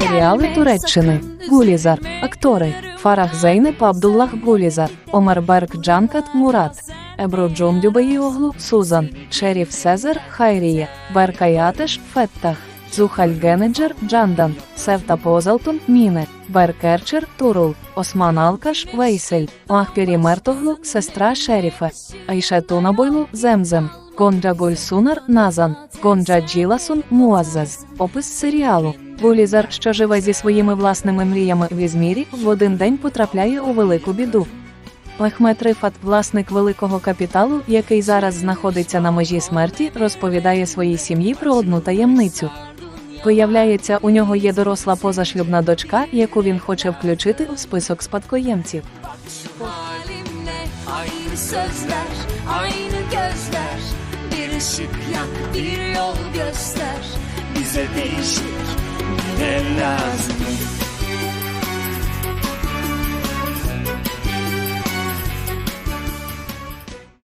серіали Туреччини. Гулізар. Актори. Фарах Зейнеп Абдуллах Гулізар. Омар Берк Джанкат Мурат. Ebru Джумдюбеїоглу Сузан. Шеріф Сезер Хайрія. Беркай Атеш Феттах. Зухаль Генеджер Джандан. Севта Позалтун Міне. Беркерчер Турул. Осман Алкаш Вейсель. Ахпірі Мертоглу Сестра Шеріфе. Айше Тунабойлу Земзем. Гонджа Гульсунар Назан. Гонджа Джиласун Муаззез. Опис серіалу. Гулізар, що живе зі своїми власними мріями в Ізмірі, в один день потрапляє у велику біду. Мехмед Рифат, власник великого капіталу, який зараз знаходиться на межі смерті, розповідає своїй сім'ї про одну таємницю. Виявляється, у нього є доросла позашлюбна дочка, яку він хоче включити у список спадкоємців. Aynı sözler, aynı Bir ışık yak, bir yol göster. Bize değişik birileri lazım